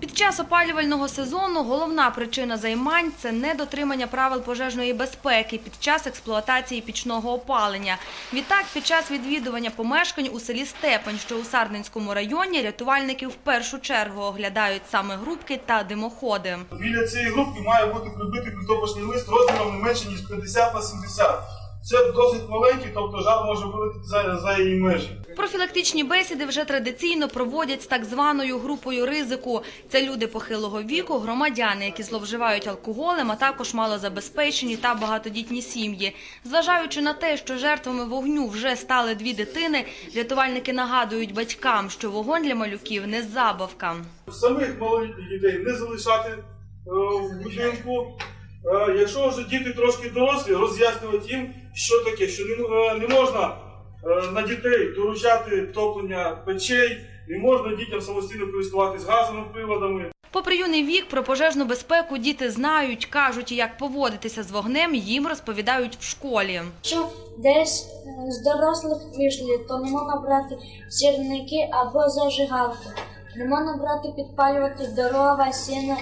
Під час опалювального сезону головна причина займань – це недотримання правил пожежної безпеки під час експлуатації пічного опалення. Відтак, під час відвідування помешкань у селі Степань, що у Сарненському районі, рятувальники в першу чергу оглядають саме грубки та димоходи. Біля цієї групки має бути прибитий притопочний лист розміром не менше, ніж 50 на 70. Це досить маленький, тобто жар може вилетіти за, за її межі. Профілактичні бесіди вже традиційно проводять з так званою групою ризику. Це люди похилого віку, громадяни, які зловживають алкоголем, а також малозабезпечені та багатодітні сім'ї. Зважаючи на те, що жертвами вогню вже стали дві дитини, рятувальники нагадують батькам, що вогонь для малюків не забавка. Самих малолітніх дітей не залишати е, в будинку. Е, якщо вже діти трошки дорослі, роз'яснювати їм, що таке, що не, е, не можна е, на дітей доручати топлення печей, не можна дітям самостійно користуватись газовими приладами. Попри юний вік, про пожежну безпеку діти знають, кажуть, як поводитися з вогнем, їм розповідають в школі. Якщо десь з дорослих вийшли, то не можна брати сірники або зажигалки. Не можна брати підпалювати дрова, сіна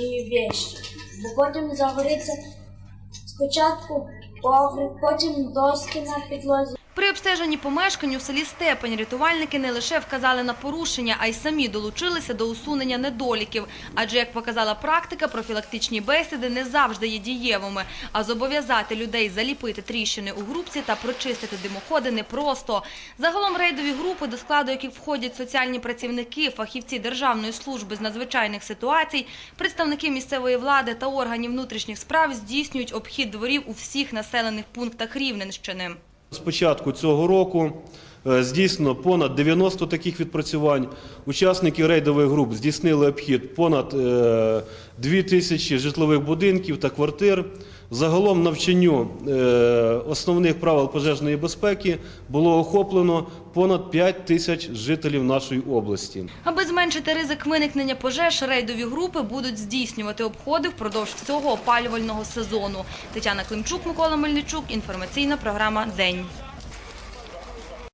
і вещі. Потім загориться спочатку коврик, потім доски на підлозі. При обстеженні помешкань у селі Степень рятувальники не лише вказали на порушення, а й самі долучилися до усунення недоліків. Адже, як показала практика, профілактичні бесіди не завжди є дієвими. А зобов'язати людей заліпити тріщини у групці та прочистити димоходи непросто. Загалом рейдові групи, до складу яких входять соціальні працівники, фахівці Державної служби з надзвичайних ситуацій, представники місцевої влади та органів внутрішніх справ здійснюють обхід дворів у всіх населених пунктах Рівненщини. З початку цього року здійснено понад 90 таких відпрацювань. Учасники рейдових груп здійснили обхід понад е, 2 тисячі житлових будинків та квартир. Загалом навчанню е, основних правил пожежної безпеки було охоплено понад 5 тисяч жителів нашої області. Аби зменшити ризик виникнення пожеж, рейдові групи будуть здійснювати обходи впродовж всього опалювального сезону. Тетяна Климчук, Микола Мельничук. Інформаційна програма День.